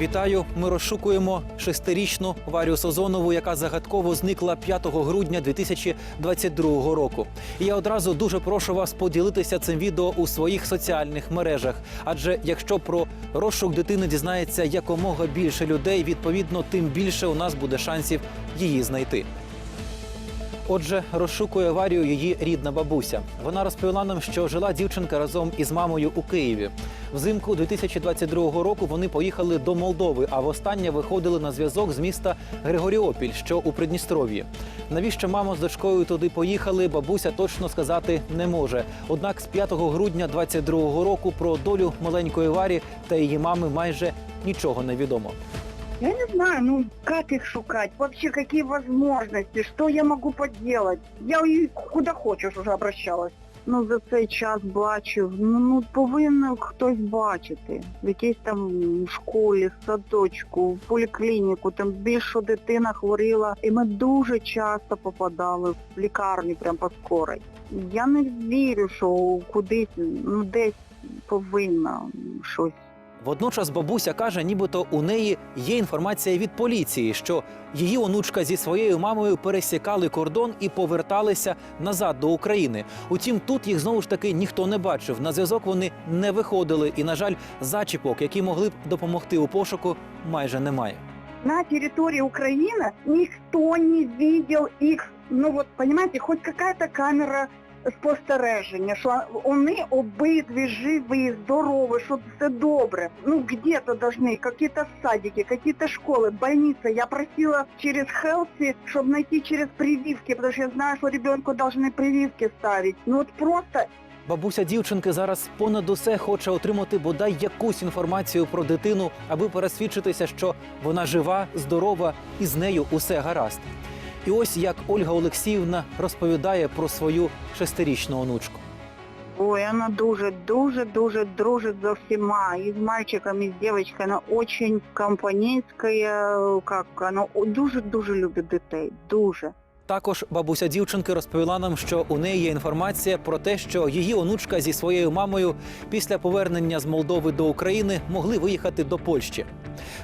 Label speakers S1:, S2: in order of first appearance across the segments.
S1: Вітаю! Ми розшукуємо шестирічну Варю Созонову, яка загадково зникла 5 грудня 2022 року. І я одразу дуже прошу вас поділитися цим відео у своїх соціальних мережах. Адже якщо про розшук дитини дізнається якомога більше людей, відповідно, тим більше у нас буде шансів її знайти. Отже, розшукує Варію її рідна бабуся. Вона розповіла нам, що жила дівчинка разом із мамою у Києві. Взимку 2022 року вони поїхали до Молдови, а востаннє виходили на зв'язок з міста Григоріопіль, що у Придністров'ї. Навіщо мама з дочкою туди поїхали, бабуся точно сказати не може. Однак з 5 грудня 2022 року про долю маленької Варі та її мами майже нічого не відомо.
S2: Я не знаю, ну как их шукать, вообще какие возможности, что я могу поделать. Я и куда хочешь уже обращалась. Ну за цей час бачив, ну, ну повинен хтось бачити. В якійсь там школі, садочку, в поліклініку, там більше дитина хворіла. І ми дуже часто попадали в лікарні прям по скорой. Я не вірю, що кудись, ну десь повинна щось.
S1: Водночас бабуся каже, нібито у неї є інформація від поліції, що її онучка зі своєю мамою пересікали кордон і поверталися назад до України. Утім, тут їх знову ж таки ніхто не бачив. На зв'язок вони не виходили, і, на жаль, зачіпок, які могли б допомогти у пошуку, майже немає.
S2: на территории Украины никто не видел их, ну вот, понимаете, хоть какая-то камера спостереження, що вони обидві живі, здорові, що все добре. Ну где-то должны, какие-то садики, какие-то школы, больницы. Я просила через Хелси, чтобы найти через прививки, потому что я знаю, что ребенку должны прививки ставить. Ну вот просто
S1: Бабуся дівчинки зараз понад усе хоче отримати бодай якусь інформацію про дитину, аби пересвідчитися, що вона жива, здорова і з нею усе гаразд. І ось як Ольга Олексіївна розповідає про свою шестирічну онучку.
S2: Ой, она дуже, дуже, дуже дружит за всіма. И с мальчиком, и с девочкой. Она очень компанейская, как она о- дуже-дуже любить дітей. Дуже.
S1: Також бабуся дівчинки розповіла нам, що у неї є інформація про те, що її онучка зі своєю мамою після повернення з Молдови до України могли виїхати до Польщі.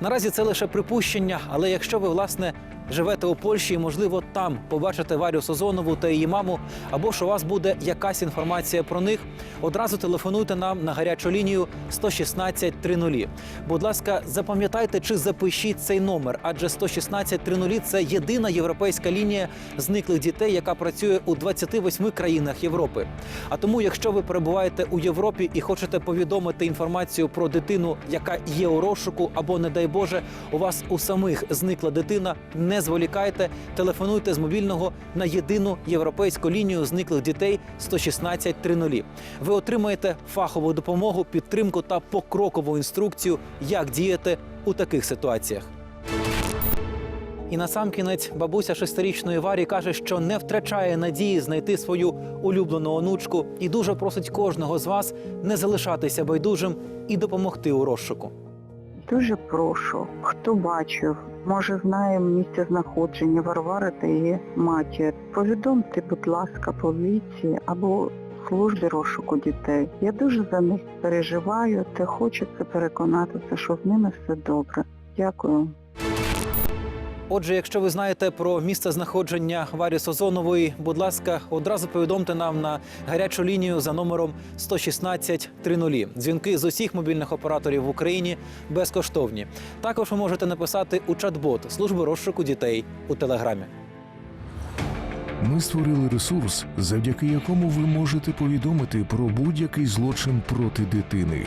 S1: Наразі це лише припущення, але якщо ви власне живете у Польщі і, можливо, там побачите Варю Созонову та її маму, або ж у вас буде якась інформація про них, одразу телефонуйте нам на гарячу лінію 116 30. Будь ласка, запам'ятайте чи запишіть цей номер, адже 116 30 – це єдина європейська лінія зниклих дітей, яка працює у 28 країнах Європи. А тому, якщо ви перебуваєте у Європі і хочете повідомити інформацію про дитину, яка є у розшуку, або, не дай Боже, у вас у самих зникла дитина, не зволікайте, телефонуйте з мобільного на єдину європейську лінію зниклих дітей 116 30. Ви отримаєте фахову допомогу, підтримку та покрокову інструкцію, як діяти у таких ситуаціях. І насамкінець бабуся шестирічної Варі каже, що не втрачає надії знайти свою улюблену онучку і дуже просить кожного з вас не залишатися байдужим і допомогти у розшуку.
S2: Дуже прошу, хто бачив, може знає місце знаходження Варвари та її матір. Повідомте, будь ласка, поліції або службі розшуку дітей. Я дуже за них переживаю та хочеться переконатися, що з ними все добре. Дякую.
S1: Отже, якщо ви знаєте про місце знаходження Варі Созонової, будь ласка, одразу повідомте нам на гарячу лінію за номером 116 30. Дзвінки з усіх мобільних операторів в Україні безкоштовні. Також ви можете написати у чат-бот служби розшуку дітей у телеграмі.
S3: Ми створили ресурс, завдяки якому ви можете повідомити про будь-який злочин проти дитини.